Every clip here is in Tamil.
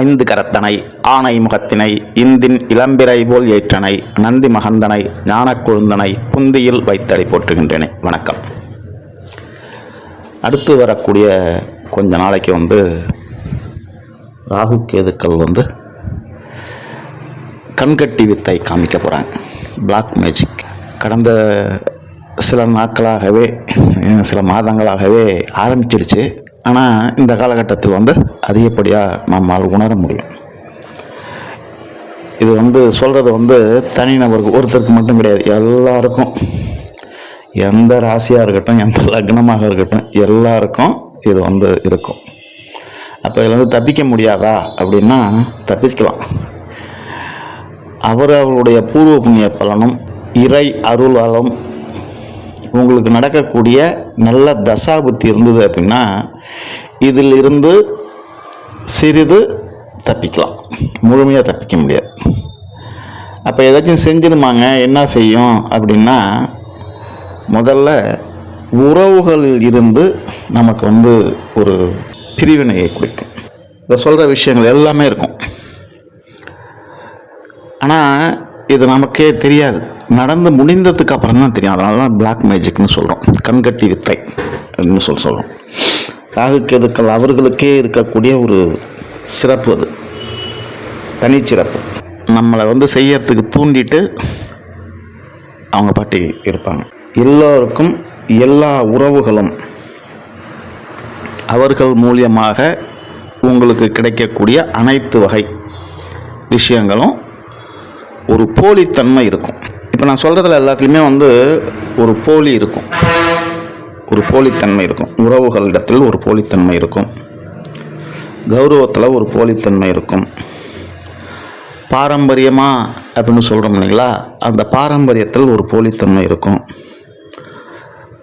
ஐந்து கரத்தனை ஆனை முகத்தினை இந்தின் இளம்பிறை போல் ஏற்றனை நந்தி மகந்தனை ஞானக்குழுந்தனை புந்தியில் வைத்தடை போற்றுகின்றேனே. வணக்கம். அடுத்து வரக்கூடிய கொஞ்ச நாளைக்கு வந்து ராகு கேதுக்கள் வந்து கண்கட்டி வித்தை காமிக்க போகிறாங்க பிளாக் மேஜிக் கடந்த சில நாட்களாகவே சில மாதங்களாகவே ஆரம்பிச்சிடுச்சு. ஆனால் இந்த காலகட்டத்தில் வந்து அதிகப்படியாக நம்மால் உணர முடியும். இது வந்து சொல்கிறது வந்து தனிநபருக்கு ஒருத்தருக்கு மட்டும் கிடையாது எல்லாருக்கும். எந்த ராசியாக இருக்கட்டும் எந்த லக்னமாக இருக்கட்டும் எல்லாருக்கும் இது வந்து இருக்கும். அப்போ இதில் வந்து தப்பிக்க முடியாதா? அப்படின்னா தப்பிச்சுக்கலாம். அவர் அவருடைய பூர்வ புண்ணிய பலனும் இறை அருளாலும் உங்களுக்கு நடக்கக்கூடிய நல்ல தசாபுத்தி இருந்தது அப்படின்னா இதில் இருந்து சிறிது தப்பிக்கலாம். முழுமையாக தப்பிக்க முடியாது. அப்போ ஏதாச்சும் செஞ்சிருமாங்க என்ன செய்யும் அப்படின்னா முதல்ல உறவுகளில் இருந்து நமக்கு வந்து ஒரு பிரிவினையை கொடுக்கும். இதை சொல்கிற விஷயங்கள் எல்லாமே இருக்கும். ஆனால் இது நமக்கே தெரியாது. நடந்து முடிந்ததுக்கு அப்புறம் தான் தெரியும். அதனால தான் பிளாக் மேஜிக்னு சொல்கிறோம் கண்கட்டி வித்தை அப்படின்னு சொல்லி சொல்கிறோம் ராகு கேதுக்கள் அவர்களுக்கே இருக்கக்கூடிய ஒரு சிறப்பு அது. தனிச்சிறப்பு. நம்மளை வந்து செய்யறதுக்கு தூண்டிட்டு அவங்க பாட்டி இருப்பாங்க. எல்லோருக்கும் எல்லா உறவுகளும் அவர்கள் மூலியமாக உங்களுக்கு கிடைக்கக்கூடிய அனைத்து வகை விஷயங்களும் ஒரு போலித்தன்மை இருக்கும். இப்போ நான் சொல்கிறதுல எல்லாத்துலேயுமே வந்து ஒரு போலி இருக்கும். ஒரு போலித்தன்மை இருக்கும். உறவுகளிடத்தில் ஒரு போலித்தன்மை இருக்கும். கௌரவத்தில் ஒரு போலித்தன்மை இருக்கும். பாரம்பரியமாக அப்படின்னு சொல்கிறோம் இல்லைங்களா? அந்த பாரம்பரியத்தில் ஒரு போலித்தன்மை இருக்கும்.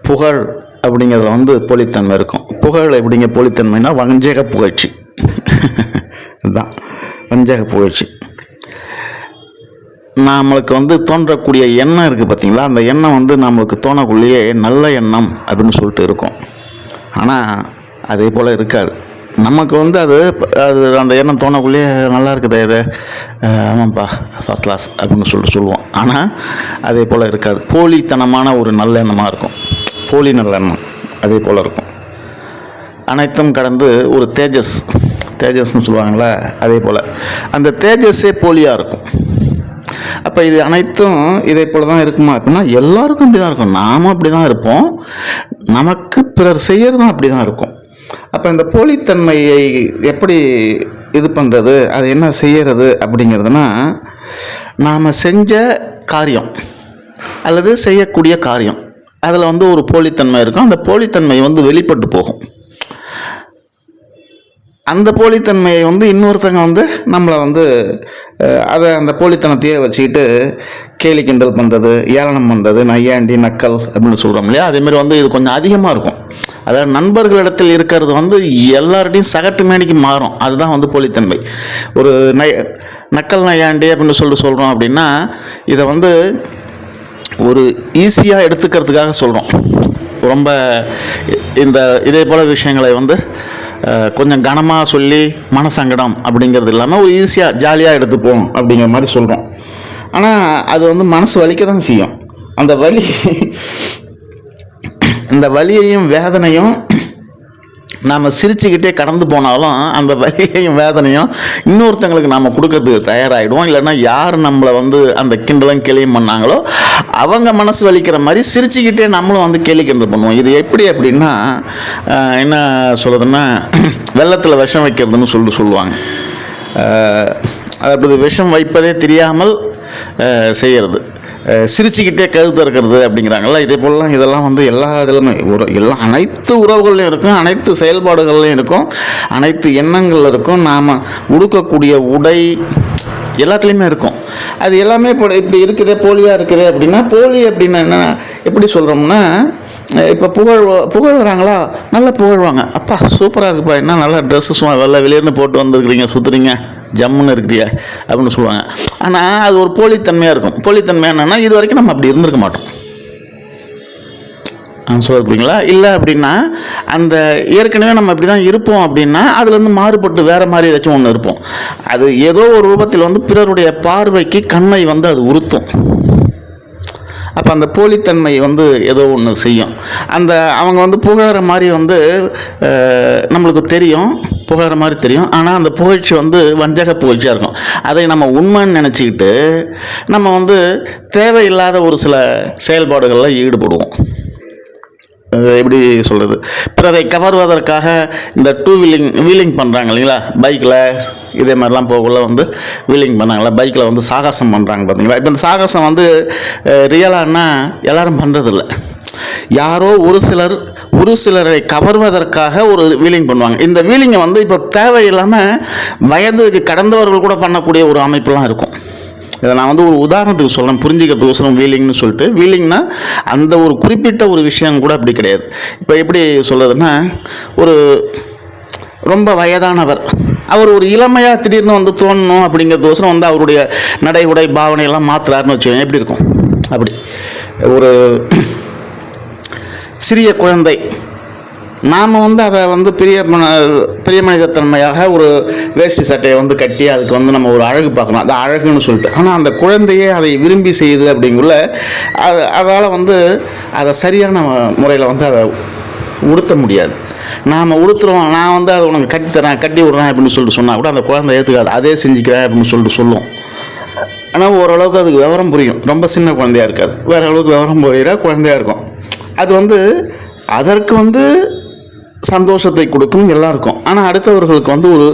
புகழ் அப்படிங்கிறதுல வந்து போலித்தன்மை இருக்கும். புகழ் எப்படிங்க? போலித்தன்மைனா வஞ்சக புகழ்ச்சி. இதுதான். வஞ்சக புகழ்ச்சி. நம்மளுக்கு வந்து தோன்றக்கூடிய எண்ணம் இருக்குது பார்த்தீங்களா? அந்த எண்ணம் வந்து நம்மளுக்கு தோணக்குள்ளேயே நல்ல எண்ணம் அப்படின்னு சொல்லிட்டு இருக்கும். ஆனால் அதே போல் இருக்காது. நமக்கு வந்து அது அது அந்த எண்ணம் தோணக்குள்ளேயே நல்லா இருக்குதே இது ஆமாம்ப்பா ஃபஸ்ட் கிளாஸ் அப்படின்னு சொல்லிட்டு சொல்லுவோம். ஆனால் அதே போல் இருக்காது. போலித்தனமான ஒரு நல்ல எண்ணமாக இருக்கும். போலி நல்லெண்ணம் அதே போல் இருக்கும். அனைத்தும் கடந்து ஒரு தேஜஸ் தேஜஸ்னு சொல்லுவாங்களே அதே போல். அந்த தேஜஸே போலியாக இருக்கும். அப்போ இது அனைத்தும் இதை போல் தான் இருக்குமா? அப்படின்னா எல்லாருக்கும் அப்படி தான் இருக்கும். நாமும் அப்படி தான் இருப்போம். நமக்கு பிறர் செய்கிறதும் அப்படி தான் இருக்கும். அப்போ இந்த போலித்தன்மையை எப்படி இது பண்ணுறது அது என்ன செய்யறது அப்படிங்கிறதுனா நாம் செஞ்ச காரியம் அல்லது செய்யக்கூடிய காரியம். அதில் வந்து ஒரு போலித்தன்மை இருக்கும். அந்த போலித்தன்மை வந்து வெளிப்பட்டு போகும். அந்த போலித்தன்மையை வந்து இன்னொருத்தங்க வந்து நம்மளை வந்து அதை அந்த போலித்தனத்தையே வச்சுக்கிட்டு கேலி கிண்டல் பண்ணுறது ஏளனம் பண்ணுறது நையாண்டி நக்கல் அப்படின்னு சொல்கிறோம் இல்லையா? அதேமாரி வந்து இது கொஞ்சம் அதிகமாக இருக்கும். அதாவது நண்பர்களிடத்தில் இருக்கிறது வந்து எல்லார்டையும் சகட்டு மேனிக்கு மாறும். அதுதான் வந்து போலித்தன்மை. ஒரு நை நக்கல் நையாண்டி அப்படின்னு சொல்லிட்டு சொல்கிறோம் அப்படின்னா இதை வந்து ஒரு ஈஸியாக எடுத்துக்கிறதுக்காக சொல்கிறோம் ரொம்ப இந்த இதே போல் விஷயங்களை வந்து கொஞ்சம் கனமாக சொல்லி மனசங்கடம் அப்படிங்கிறது இல்லாமல் ஒரு ஈஸியாக ஜாலியாக எடுத்துப்போம் அப்படிங்கிற மாதிரி சொல்கிறோம் ஆனால் அது வந்து மனசு வலிக்க தான் செய்யும். அந்த வலி இந்த வலியையும் வேதனையும் நாம் சிரிச்சுக்கிட்டே கடந்து போனாலும் அந்த வலியையும் வேதனையும் இன்னொருத்தங்களுக்கு நாம் கொடுக்கறதுக்கு தயாராகிடுவோம் இல்லைன்னா யார் நம்மளை வந்து அந்த கிண்டலும் கேலியும் பண்ணாங்களோ அவங்க மனசு வலிக்கிற மாதிரி சிரிச்சுக்கிட்டே நம்மளும் வந்து கேலி கிண்டல் பண்ணுவோம். இது எப்படி அப்படின்னா என்ன சொல்கிறதுன்னா வெள்ளத்தில் விஷம் வைக்கிறதுன்னு சொல்லிட்டு சொல்லுவாங்க. அப்படி விஷம் வைப்பதே தெரியாமல் செய்கிறது சிரிச்சுக்கிட்டே கழுத்து இருக்கிறது அப்படிங்கிறாங்கல்ல இதே போலலாம் இதெல்லாம் வந்து எல்லா இதிலுமே ஒரு எல்லா அனைத்து உறவுகள்லையும் இருக்கும் அனைத்து செயல்பாடுகள்லையும் இருக்கும் அனைத்து எண்ணங்கள் இருக்கும் நாம் உடுக்கக்கூடிய உடை எல்லாத்துலேயுமே இருக்கும். அது எல்லாமே இப்போ இப்படி இருக்குதே போலியாக இருக்குதே அப்படின்னா போலி அப்படின்னா என்ன எப்படி சொல்கிறோம்னா இப்போ புகழ் புகழ்கிறாங்களா நல்லா புகழ்வாங்க அப்பா சூப்பராக இருக்குப்பா. என்ன நல்லா ட்ரெஸ்ஸு சும்மா வெள்ளை வெளியேன்னு போட்டு வந்துருக்குறீங்க சுற்றுறீங்க ஜம்முன்னு இருக்கிறியா? அப்படின்னு சொல்லுவாங்க. ஆனால் அது ஒரு போலித்தன்மையாக இருக்கும். போலித்தன்மை என்னென்னா இது வரைக்கும் நம்ம அப்படி இருந்திருக்க மாட்டோம். சொல்லுறீங்களா இல்லை அப்படின்னா அந்த ஏற்கனவே நம்ம இப்படி தான் இருப்போம் அப்படின்னா அதுலேருந்து மாறுபட்டு வேறு மாதிரி ஏதாச்சும் ஒன்று இருப்போம். அது ஏதோ ஒரு ரூபத்தில் வந்து பிறருடைய பார்வைக்கு கண்ணை வந்து அது உறுத்தும். அப்போ அந்த போலித்தன்மை வந்து ஏதோ ஒன்று செய்யும். அந்த அவங்க வந்து புகழற மாதிரி வந்து நம்மளுக்கு தெரியும். புகழற மாதிரி தெரியும். ஆனால் அந்த புகழ்ச்சி வந்து வஞ்சக புகழ்ச்சியாக இருக்கும். அதை நம்ம உண்மைன்னு நினச்சிக்கிட்டு நம்ம வந்து தேவையில்லாத ஒரு சில செயல்பாடுகளில் ஈடுபடுவோம். எப்படி சொல்கிறது பிறரை கவர்வதற்காக இந்த டூ வீலிங் வீலிங் பண்ணுறாங்க இல்லைங்களா? பைக்கில் இதே மாதிரிலாம் போகக்குள்ள வந்து வீலிங் பண்ணாங்களா? பைக்கில் வந்து சாகசம் பண்ணுறாங்க பார்த்தீங்களா இப்போ இந்த சாகசம் வந்து ரியலானா எல்லோரும் பண்ணுறதில்ல யாரோ ஒரு சிலர் ஒரு சிலரை கவர்வதற்காக ஒரு வீலிங் பண்ணுவாங்க. இந்த வீலிங்கை வந்து இப்போ தேவையில்லாமல் வயதுக்கு கடந்தவர்கள் கூட பண்ணக்கூடிய ஒரு அமைப்புலாம் இருக்கும். இதை நான் வந்து ஒரு உதாரணத்துக்கு சொல்கிறேன் புரிஞ்சுக்கிறதுக்கோசரம் வீலிங்னு சொல்லிட்டு. வீலிங்னா அந்த ஒரு குறிப்பிட்ட ஒரு விஷயம் கூட அப்படி கிடையாது. இப்போ எப்படி சொல்கிறதுன்னா ஒரு ரொம்ப வயதானவர். அவர் ஒரு இளமையாக திடீர்னு வந்து தோணணும் அப்படிங்கிறதுக்கோசரம் வந்து அவருடைய நடை உடை பாவனையெல்லாம் மாற்றுறாருன்னு வச்சுக்கோங்க. எப்படி இருக்கும்? அப்படி. ஒரு சிறிய குழந்தை. நாம் வந்து அதை வந்து பெரிய மன- பெரிய மனிதத்தன்மையாக ஒரு வேஷ்டி சட்டையை வந்து கட்டி அதுக்கு வந்து நம்ம ஒரு அழகு பார்க்கணும். அது அழகுன்னு சொல்லிட்டு. ஆனால் அந்த குழந்தையே அதை விரும்பி செய்யுது அப்படிங்குள்ள அது அதால் வந்து அதை சரியான முறையில் வந்து அதை உடுத்த முடியாது. நாம் உடுத்துறோம் நான் வந்து அதை உனக்கு கட்டி தரேன் கட்டி விட்றேன் அப்படின்னு சொல்லிட்டு சொன்னால் கூட அந்த குழந்தை ஏற்றுக்காது அதே செஞ்சுக்கிறேன் அப்படின்னு சொல்லிட்டு சொல்லும். ஆனால் ஓரளவுக்கு அதுக்கு விவரம் புரியும். ரொம்ப சின்ன குழந்தையா இருக்காது. வேற அளவுக்கு விவரம் புரியிற குழந்தையா இருக்கும். அது வந்து அதற்கு வந்து சந்தோஷத்தை கொடுக்கும் எல்லாருக்கும். ஆனால் அடுத்தவர்களுக்கு வந்து ஒரு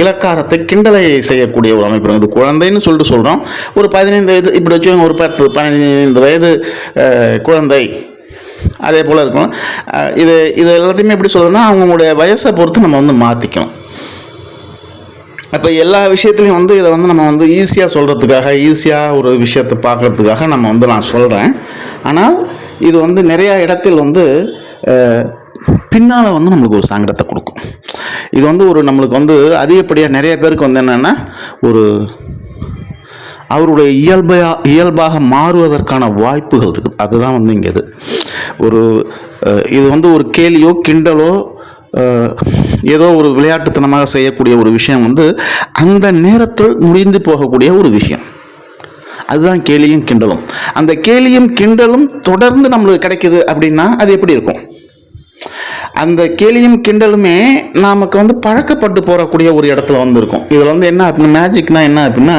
இலக்காரத்தை கிண்டலை செய்யக்கூடிய ஒரு அமைப்பு இது குழந்தைன்னு சொல்லிட்டு சொல்கிறோம் ஒரு பதினைந்து வயது இப்படி வச்சு ஒரு பத்து பதினைந்து வயது குழந்தை அதே போல் இருக்கும் இது இது எல்லாத்தையுமே எப்படி சொல்கிறதுனா அவங்களுடைய வயசை பொறுத்து நம்ம வந்து மாற்றிக்கணும் அப்போ எல்லா விஷயத்துலையும் வந்து இதை வந்து நம்ம வந்து ஈஸியாக சொல்கிறதுக்காக ஈஸியாக ஒரு விஷயத்தை பார்க்கறதுக்காக நம்ம வந்து நான் சொல்கிறேன் ஆனால் இது வந்து நிறையா இடத்தில் வந்து பின்னால் வந்து நம்மளுக்கு ஒரு சங்கடத்தை கொடுக்கும். இது வந்து ஒரு நம்மளுக்கு வந்து அதிகப்படியாக நிறைய பேருக்கு வந்து என்னென்னா ஒரு அவருடைய இயல்பையா இயல்பாக மாறுவதற்கான வாய்ப்புகள் இருக்குது. அதுதான் வந்து இங்கே இது. ஒரு இது வந்து ஒரு கேலியோ கிண்டலோ ஏதோ ஒரு விளையாட்டுத்தனமாக செய்யக்கூடிய ஒரு விஷயம் வந்து அந்த நேரத்தில் முடிந்து போகக்கூடிய ஒரு விஷயம். அதுதான் கேலியும் கிண்டலும். அந்த கேலியும் கிண்டலும் தொடர்ந்து நம்மளுக்கு கிடைக்கிது அப்படின்னா அது எப்படி இருக்கும்? அந்த கேலியும் கிண்டலுமே நமக்கு வந்து பழக்கப்பட்டு போகக்கூடிய ஒரு இடத்துல வந்திருக்கும். இதில் வந்து என்ன அப்படின்னா மேஜிக்னா என்ன அப்படின்னா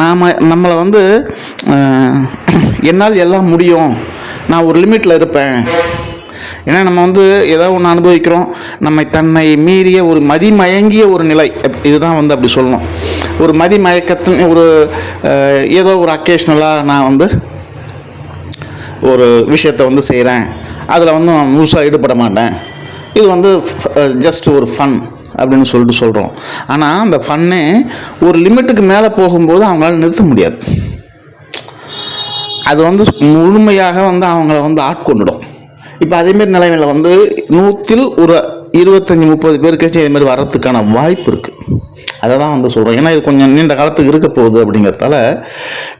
நாம் நம்மளை வந்து என்னால் எல்லாம் முடியும். நான் ஒரு லிமிட்டில் இருப்பேன். ஏன்னா நம்ம வந்து ஏதோ ஒன்று அனுபவிக்கிறோம். நம்மை தன்னை மீறிய ஒரு மதிமயங்கிய ஒரு நிலை. இதுதான் வந்து அப்படி சொல்லணும். ஒரு மதிமயக்கத்தின் ஒரு ஏதோ ஒரு அக்கேஷ்னலாக நான் வந்து ஒரு விஷயத்தை வந்து செய்கிறேன் அதில் வந்து நான் முழுசாக ஈடுபட மாட்டேன். இது வந்து ஜஸ்ட் ஒரு ஃபன் அப்படின்னு சொல்லிட்டு சொல்கிறோம் ஆனால் அந்த ஃபன்னே ஒரு லிமிட்டுக்கு மேலே போகும்போது அவங்களால நிறுத்த முடியாது. அது வந்து முழுமையாக வந்து அவங்கள வந்து ஆட்கொண்டுடும். இப்போ அதேமாரி நிலைமையில் வந்து நூற்றில் ஒரு இருபத்தஞ்சி முப்பது பேருக்காச்சும் இதேமாரி வர்றதுக்கான வாய்ப்பு இருக்குது அதை தான் வந்து சொல்கிறோம் ஏன்னா இது கொஞ்சம் நீண்ட காலத்துக்கு இருக்க போகுது அப்படிங்கிறதால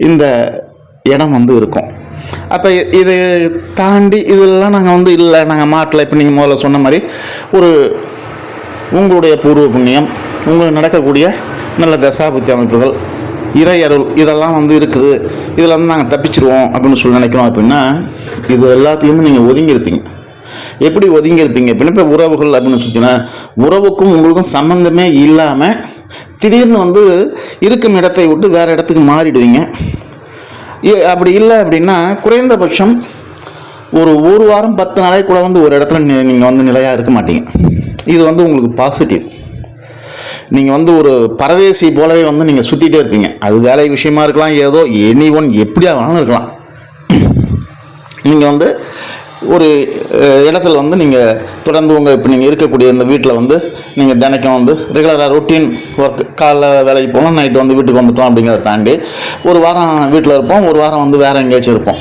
இந்த இடம் வந்து இருக்கும். அப்போ இது தாண்டி இதெல்லாம் நாங்கள் வந்து இல்லை நாங்கள் மாட்டில். இப்போ நீங்கள் முதல்ல சொன்ன மாதிரி ஒரு உங்களுடைய பூர்வ புண்ணியம் உங்களுக்கு நடக்கக்கூடிய நல்ல தசாபுத்தி அமைப்புகள் இறை அருள் இதெல்லாம் வந்து இருக்குது. இதில் வந்து நாங்கள் தப்பிச்சிருவோம் அப்படின்னு சொல்லி நினைக்கிறோம் அப்படின்னா இது எல்லாத்தையும் நீங்கள் ஒதுங்கியிருப்பீங்க. எப்படி ஒதுங்கியிருப்பீங்க அப்படின்னா இப்போ உறவுகள் அப்படின்னு சொல்லிச்சுன்னா உறவுக்கும் உங்களுக்கும் சம்மந்தமே இல்லாமல் திடீர்னு வந்து இருக்கும் இடத்தை விட்டு வேறு இடத்துக்கு மாறிடுவீங்க. அப்படி இல்லை அப்படின்னா குறைந்தபட்சம் ஒரு ஒரு வாரம் பத்து நாளைக்கு கூட வந்து ஒரு இடத்துல நீங்கள் வந்து நிலையாக இருக்க மாட்டீங்க. இது வந்து உங்களுக்கு பாசிட்டிவ் நீங்கள் வந்து ஒரு பரதேசி போலவே வந்து நீங்கள் சுற்றிட்டே இருப்பீங்க. அது வேலை விஷயமா இருக்கலாம் ஏதோ எனி ஒன் எப்படியா வேணாலும் இருக்கலாம். நீங்கள் வந்து ஒரு இடத்துல வந்து நீங்கள் தொடர்ந்து உங்கள் இப்போ நீங்கள் இருக்கக்கூடிய இந்த வீட்டில் வந்து நீங்கள் தினைக்கும் வந்து ரெகுலராக ரொட்டீன் ஒர்க் காலைல வேலைக்கு போனோம் நைட்டு வந்து வீட்டுக்கு வந்துட்டோம் அப்படிங்கிறத தாண்டி ஒரு வாரம் வீட்டில் இருப்போம் ஒரு வாரம் வந்து வேறு எங்கேயாச்சும் இருப்போம்.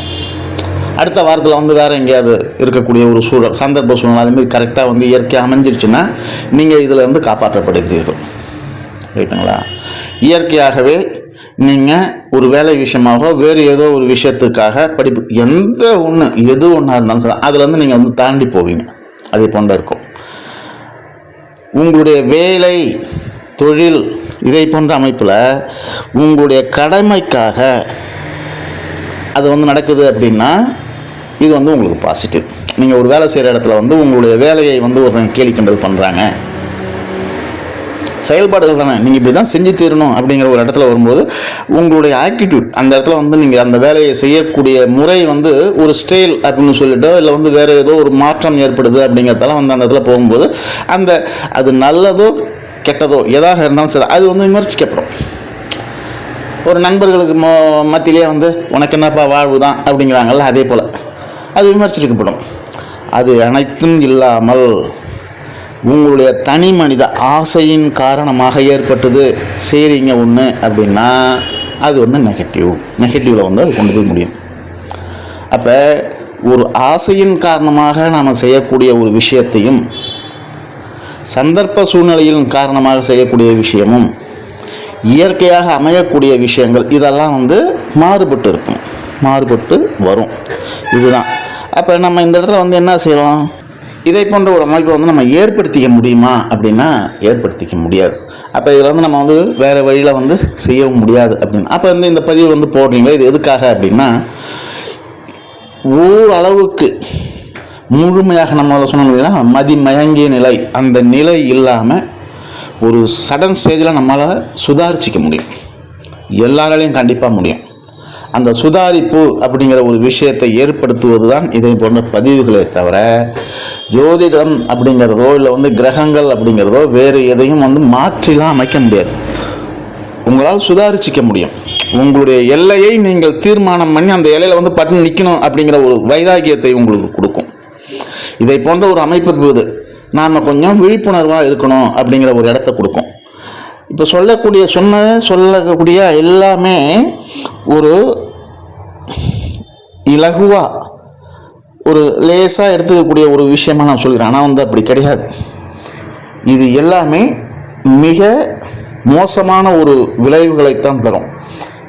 அடுத்த வாரத்தில் வந்து வேறு எங்கேயாவது இருக்கக்கூடிய ஒரு சூழல் சந்தர்ப்ப சூழல் அதுமாரி கரெக்டாக வந்து இயற்கையாக அமைஞ்சிருச்சுன்னா நீங்கள் இதில் இருந்து காப்பாற்றப்படுகிறீர்கள். ரைட்டுங்களா இயற்கையாகவே நீங்கள் ஒரு வேலை விஷயமாக வேறு ஏதோ ஒரு விஷயத்துக்காக படிப்பு எந்த ஒன்று எது ஒன்றா இருந்தாலும் சரி அதுலேருந்து நீங்கள் வந்து தாண்டி போவீங்க. அதே போன்ற இருக்கும். உங்களுடைய வேலை தொழில் இதை போன்ற அமைப்பில் உங்களுடைய கடமைக்காக அது வந்து நடக்குது அப்படின்னா இது வந்து உங்களுக்கு பாசிட்டிவ் நீங்கள் ஒரு வேலை செய்கிற இடத்துல வந்து உங்களுடைய வேலையை வந்து ஒருத்தங்க கேலி கிண்டல் பண்ணுறாங்க செயல்பாடுகள் தானே? நீங்கள் இப்படி தான் செஞ்சு தீரணும் அப்படிங்கிற ஒரு இடத்துல வரும்போது உங்களுடைய ஆட்டிடியூட் அந்த இடத்துல வந்து நீங்கள் அந்த வேலையை செய்யக்கூடிய முறை வந்து ஒரு ஸ்டைல் அப்படின்னு சொல்லிட்டோ இல்லை வந்து வேறு ஏதோ ஒரு மாற்றம் ஏற்படுது அப்படிங்கிறதால வந்து அந்த இடத்துல போகும்போது அந்த அது நல்லதோ கெட்டதோ எதாக இருந்தாலும் சரி அது வந்து விமர்சிக்கப்படும். ஒரு நண்பர்களுக்கு மோ மத்தியிலே வந்து உனக்கு என்னப்பா வாழ்வு தான்? அப்படிங்கிறாங்கல்ல அதே போல். அது விமர்சிக்கப்படும். அது அனைத்தும் இல்லாமல் உங்களுடைய தனி மனித ஆசையின் காரணமாக ஏற்பட்டது. சரிங்க ஒன்று அப்படின்னா அது வந்து நெகட்டிவ் நெகட்டிவில் வந்து அது கொண்டு போய் முடியும். அப்போ ஒரு ஆசையின் காரணமாக நாம் செய்யக்கூடிய ஒரு விஷயத்தையும் சந்தர்ப்ப சூழ்நிலையின் காரணமாக செய்யக்கூடிய விஷயமும் இயற்கையாக அமையக்கூடிய விஷயங்கள் இதெல்லாம் வந்து மாறுபட்டு இருக்கும். மாறுபட்டு வரும். இதுதான். அப்போ நம்ம இந்த இடத்துல வந்து என்ன செய்கிறோம் இதை போன்ற ஒரு அமைப்பை வந்து நம்ம ஏற்படுத்திக்க முடியுமா அப்படின்னா ஏற்படுத்திக்க முடியாது. அப்போ இதில் வந்து நம்ம வந்து வேறு வழியில் வந்து செய்யவும் முடியாது அப்படின்னு. அப்போ வந்து இந்த பதிவு வந்து போடுறீங்களா? இது எதுக்காக அப்படின்னா ஓரளவுக்கு முழுமையாக நம்மளால் சொன்ன முடியுதுன்னா மதிமயங்கிய நிலை அந்த நிலை இல்லாமல் ஒரு சடன் ஸ்டேஜில் நம்மளால் சுதாரிச்சிக்க முடியும். எல்லாராலையும் கண்டிப்பாக முடியும். அந்த சுதாரிப்பு அப்படிங்கிற ஒரு விஷயத்தை ஏற்படுத்துவது தான் இதை போன்ற பதிவுகளே தவிர ஜோதிடம் அப்படிங்கிறதோ இல்லை வந்து கிரகங்கள் அப்படிங்கிறதோ வேறு எதையும் வந்து மாற்றிலாம் அமைக்க முடியாது. உங்களால் சுதாரிச்சிக்க முடியும். உங்களுடைய எல்லையை நீங்கள் தீர்மானம் பண்ணி அந்த எல்லையில் வந்து பட்டு நிற்கணும் அப்படிங்கிற ஒரு வைராகியத்தை உங்களுக்கு கொடுக்கும். இதை போன்ற ஒரு அமைப்பு இது நாம் கொஞ்சம் விழிப்புணர்வாக இருக்கணும் அப்படிங்கிற ஒரு இடத்த கொடுக்கும். இப்போ சொல்லக்கூடிய சொன்ன சொல்லக்கூடிய எல்லாமே ஒரு இலகுவாக ஒரு லேசாக எடுத்துக்கக்கூடிய ஒரு விஷயமாக நான் சொல்கிறேன். ஆனால் வந்து அப்படி கிடையாது. இது எல்லாமே மிக மோசமான ஒரு விளைவுகளைத்தான் தரும்.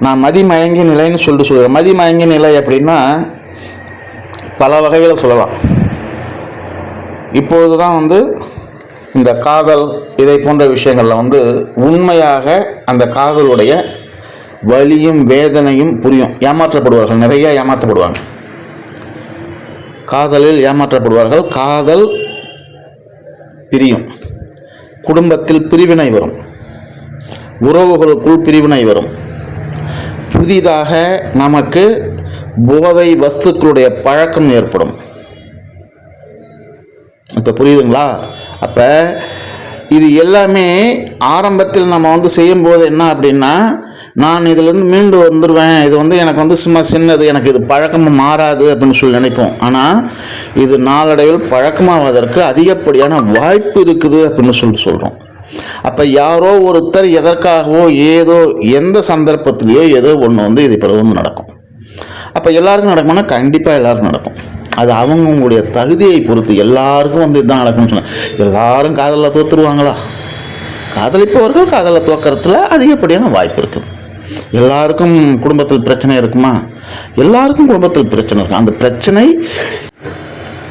நான் மதிமயங்கிய நிலைன்னு சொல்லிட்டு சொல்கிறேன் மதிமயங்கிய நிலை அப்படின்னா பல வகையில் சொல்லலாம். இப்பொழுது தான் வந்து இந்த காதல் இதை போன்ற விஷயங்களில் வந்து உண்மையாக அந்த காதலுடைய வலியும் வேதனையும் புரியும். ஏமாற்றப்படுவார்கள். நிறைய ஏமாற்றப்படுவாங்க. காதலில் ஏமாற்றப்படுவார்கள். காதல் பிரியும். குடும்பத்தில் பிரிவினை வரும். உறவுகளுக்குள் பிரிவினை வரும். புதிதாக நமக்கு போதை வஸ்துக்களுடைய பழக்கம் ஏற்படும். இப்போ புரியுதுங்களா? அப்போ இது எல்லாமே ஆரம்பத்தில் நம்ம வந்து செய்யும்போது என்ன அப்படின்னா நான் இதுலேருந்து மீண்டு வந்துடுவேன் இது வந்து எனக்கு வந்து சும்மா சின்னது எனக்கு இது பழக்கமாக மாறாது அப்படின்னு சொல்லி நினைப்போம். ஆனால் இது நாளடைவில் பழக்கமாவதற்கு அதிகப்படியான வாய்ப்பு இருக்குது அப்படின்னு சொல்லி சொல்கிறோம் அப்போ யாரோ ஒருத்தர் எதற்காகவோ ஏதோ எந்த சந்தர்ப்பத்திலேயோ ஏதோ ஒன்று வந்து இது பிறகு வந்து நடக்கும். அப்போ எல்லாருக்கும் நடக்கும்னா கண்டிப்பாக எல்லாருக்கும் நடக்கும். அது அவங்கவுங்களுடைய தகுதியை பொறுத்து எல்லாருக்கும் வந்து இதுதான் நடக்கும்னு சொன்னேன் எல்லாரும் காதலில் தோற்றுருவாங்களா காதலிப்பவர்கள் காதலை தோக்கிறதுல அதிகப்படியான வாய்ப்பு இருக்குது. எல்லாருக்கும் குடும்பத்தில் பிரச்சனை இருக்குமா? எல்லாருக்கும் குடும்பத்தில் பிரச்சனை இருக்கும் அந்த பிரச்சனை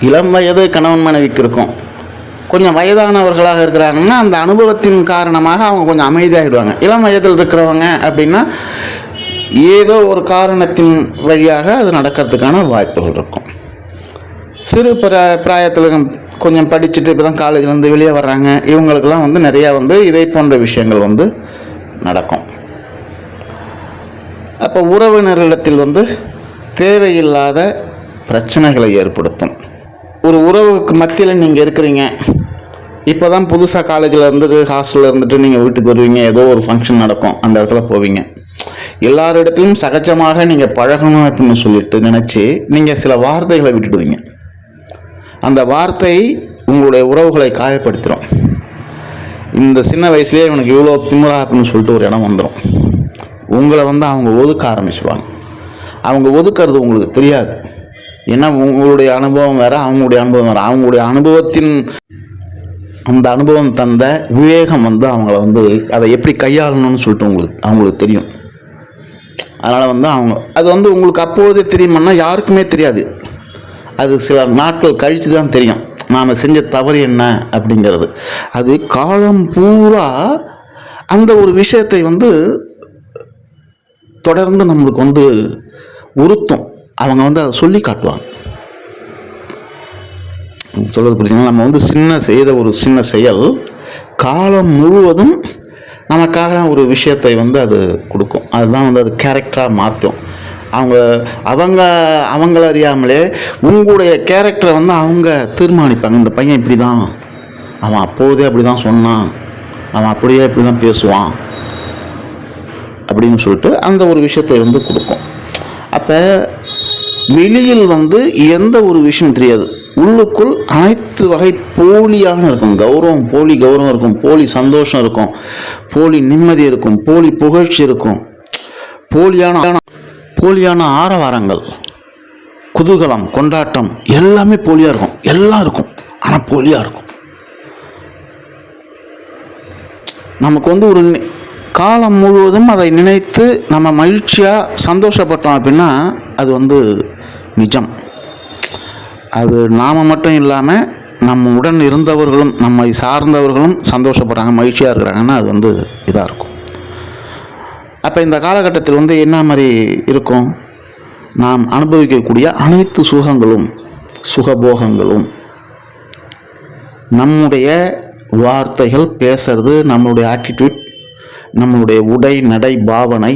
இளம் வயது கணவன் மனைவிக்கு இருக்கும். கொஞ்சம் வயதானவர்களாக இருக்கிறாங்கன்னா அந்த அனுபவத்தின் காரணமாக அவங்க கொஞ்சம் அமைதியாகிடுவாங்க இளம் வயதில் இருக்கிறவங்க அப்படின்னா ஏதோ ஒரு காரணத்தின் வழியாக அது நடக்கிறதுக்கான வாய்ப்புகள் இருக்கும். சிறு பிர பிராயத்தில் கொஞ்சம் படிச்சுட்டு இப்போ தான் காலேஜ் வந்து வெளியே வர்றாங்க. இவங்களுக்கெல்லாம் வந்து நிறையா வந்து இதை போன்ற விஷயங்கள் வந்து நடக்கும். அப்போ உறவினர்களிடத்தில் வந்து தேவையில்லாத பிரச்சனைகளை ஏற்படுத்தும். ஒரு உறவுக்கு மத்தியில் நீங்கள் இருக்கிறீங்க. இப்போ தான் புதுசாக காலேஜில் இருந்துட்டு ஹாஸ்டலில் இருந்துட்டு நீங்கள் வீட்டுக்கு வருவீங்க. ஏதோ ஒரு ஃபங்க்ஷன் நடக்கும். அந்த இடத்துல போவீங்க. எல்லாரிடத்திலும் சகஜமாக நீங்கள் பழகணும் அப்படின்னு சொல்லிட்டு நினச்சி நீங்கள் சில வார்த்தைகளை விட்டுடுவீங்க. அந்த வார்த்தை உங்களுடைய உறவுகளை காயப்படுத்திடும் இந்த சின்ன வயசுலேயே இவனுக்கு இவ்வளோ திமுறா அப்படின்னு சொல்லிட்டு ஒரு இடம் வந்துடும் உங்களை வந்து அவங்க ஒதுக்க ஆரம்பிச்சிடுவாங்க அவங்க ஒதுக்கிறது உங்களுக்கு தெரியாது. ஏன்னா உங்களுடைய அனுபவம் வேறு அவங்களுடைய அனுபவம் வேறு. அவங்களுடைய அனுபவத்தின் அந்த அனுபவம் தந்த விவேகம் வந்து அவங்கள வந்து அதை எப்படி கையாளணும்னு சொல்லிட்டு உங்களுக்கு அவங்களுக்கு தெரியும். அதனால் வந்து அவங்க அது வந்து உங்களுக்கு அப்போதே தெரியுமான்னா யாருக்குமே தெரியாது. அது சில நாட்கள் கழித்து தான் தெரியும். நாம் செஞ்ச தவறு என்ன அப்படிங்கிறது. அது காலம் பூரா அந்த ஒரு விஷயத்தை வந்து தொடர்ந்து நம்மளுக்கு வந்து உறுத்தும். அவங்க வந்து அதை சொல்லி காட்டுவாங்க. சொல்கிறது புரியுதுங்களா நம்ம வந்து சின்ன செய்த ஒரு சின்ன செயல் காலம் முழுவதும் நமக்காக ஒரு விஷயத்தை வந்து அது கொடுக்கும். அதுதான் வந்து அது கேரக்டராக மாற்றும். அவங்க அவங்க அவங்கள அறியாமலே உங்களுடைய கேரக்டரை வந்து அவங்க தீர்மானிப்பாங்க. இந்த பையன் இப்படி தான் அவன் அப்பொழுதே அப்படி தான் சொன்னான். அவன் அப்படியே இப்படி தான் பேசுவான். அப்படின்னு சொல்லிட்டு அந்த ஒரு விஷயத்தை வந்து கொடுக்கும். அப்போ வெளியில் வந்து எந்த ஒரு விஷயம் தெரியாது. உள்ளுக்குள் அனைத்து வகை போலியாக இருக்கும். கௌரவம் போலி கௌரவம் இருக்கும். போலி சந்தோஷம் இருக்கும். போலி நிம்மதி இருக்கும். போலி புகழ்ச்சி இருக்கும். போலியான போலியான ஆரவாரங்கள் குதூகலம் கொண்டாட்டம் எல்லாமே போலியாக இருக்கும். எல்லாம் இருக்கும். ஆனால் போலியாக இருக்கும். நமக்கு வந்து ஒரு காலம் முழுவதும் அதை நினைத்து நம்ம மகிழ்ச்சியாக சந்தோஷப்பட்டோம் அப்படின்னா அது வந்து நிஜம். அது நாம் மட்டும் இல்லாமல் நம்ம உடன் இருந்தவர்களும் நம்மை சார்ந்தவர்களும் சந்தோஷப்படுறாங்க மகிழ்ச்சியாக இருக்கிறாங்கன்னா அது வந்து இதாக இருக்கும். அப்போ இந்த காலகட்டத்தில் வந்து என்ன மாதிரி இருக்கும்? நாம் அனுபவிக்கக்கூடிய அனைத்து சுகங்களும் சுகபோகங்களும் நம்முடைய வார்த்தைகள் பேசுறது நம்மளுடைய ஆட்டிடியூட் நம்மளுடைய உடை நடை பாவனை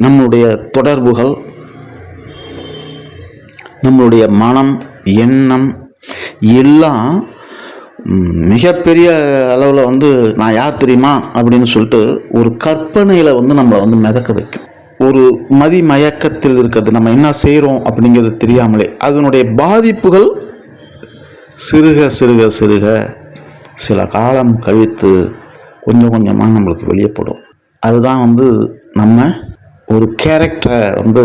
நம்மளுடைய தொடர்புகள் நம்மளுடைய மனம் எண்ணம் எல்லாம் மிகப்பெரிய அளவில் வந்து நான் யார் தெரியுமா அப்படின்னு சொல்லிட்டு ஒரு கற்பனையில் வந்து நம்மளை வந்து மிதக்க வைக்கும். ஒரு மதிமயக்கத்தில் இருக்கிறது. நம்ம என்ன செய்கிறோம் அப்படிங்கிறது தெரியாமலே. அதனுடைய பாதிப்புகள் சிறுக சிறுக சிறுக சில காலம் கழித்து கொஞ்சம் கொஞ்சமாக நம்மளுக்கு வெளியப்படும். அதுதான் வந்து நம்ம ஒரு கேரக்டரை வந்து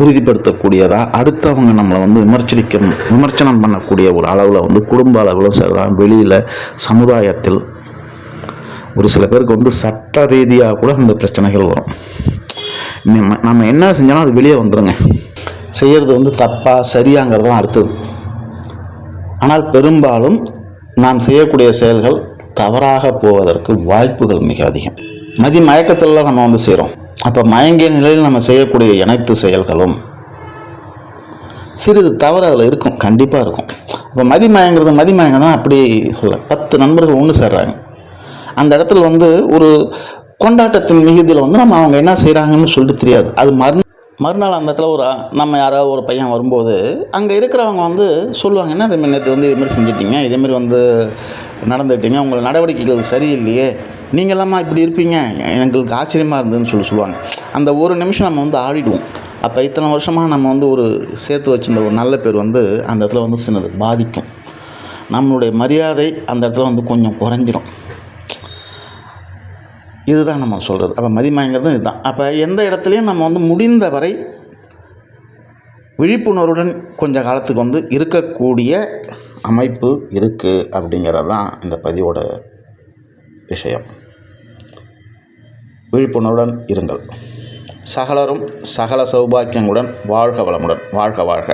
உறுதிப்படுத்தக்கூடியதாக அடுத்தவங்க நம்மளை வந்து விமர்சனிக்க விமர்சனம் பண்ணக்கூடிய ஒரு அளவில் வந்து குடும்ப அளவிலும் சரிதான். வெளியில் சமுதாயத்தில் ஒரு சில பேருக்கு வந்து சட்ட ரீதியாக கூட அந்த பிரச்சனைகள் வரும். நம்ம நம்ம என்ன செஞ்சாலும் அது வெளியே வந்துடுங்க செய்கிறது வந்து தப்பாக சரியாங்கிறது தான் அடுத்தது. ஆனால் பெரும்பாலும் நாம் செய்யக்கூடிய செயல்கள் தவறாக போவதற்கு வாய்ப்புகள் மிக அதிகம். மதி மயக்கத்தில் நம்ம வந்து செய்கிறோம் அப்போ மயங்கிய நிலையில் நம்ம செய்யக்கூடிய அனைத்து செயல்களும் சிறிது தவறு அதில் இருக்கும். கண்டிப்பாக இருக்கும். இப்போ மதிமயங்கிறது மதி மயங்கிறதுனா அப்படி சொல்ல. பத்து நண்பர்கள் ஒன்று சேர்றாங்க. அந்த இடத்துல வந்து ஒரு கொண்டாட்டத்தின் மிகுதியில் வந்து நம்ம அவங்க என்ன செய்கிறாங்கன்னு சொல்லிட்டு தெரியாது. அது மறு மறுநாள் அந்த இடத்துல ஒரு நம்ம யாராவது ஒரு பையன் வரும்போது அங்கே இருக்கிறவங்க வந்து சொல்லுவாங்க என்ன இதேமாரி நேற்று வந்து இதுமாரி செஞ்சுட்டீங்க? இதேமாரி வந்து நடந்துக்கிட்டீங்க உங்கள் நடவடிக்கைகள் சரியில்லையே. நீங்களாம்மா இப்படி இருப்பீங்க. எங்களுக்கு ஆச்சரியமாக இருந்ததுன்னு சொல்லி சொல்லுவாங்க. அந்த ஒரு நிமிஷம் நம்ம வந்து ஆடிடுவோம். அப்போ இத்தனை வருஷமாக நம்ம வந்து ஒரு சேர்த்து வச்சிருந்த ஒரு நல்ல பேர் வந்து அந்த இடத்துல வந்து சின்னது பாதிக்கும். நம்மளுடைய மரியாதை அந்த இடத்துல வந்து கொஞ்சம் குறைஞ்சிரும். இதுதான் நம்ம சொல்கிறது அப்போ மதிமயங்கிறது இதுதான். அப்போ எந்த இடத்துலையும் நம்ம வந்து முடிந்த வரை விழிப்புணர்வுடன் கொஞ்ச காலத்துக்கு வந்து இருக்கக்கூடிய அமைப்பு இருக்குது அப்படிங்கிறது தான் இந்த பதிவோட விஷயம். விழிப்புணர்வுடன் இருங்கள். சகலரும் சகல சௌபாக்கியங்களுடன் வாழ்க வளமுடன். வாழ்க வாழ்க.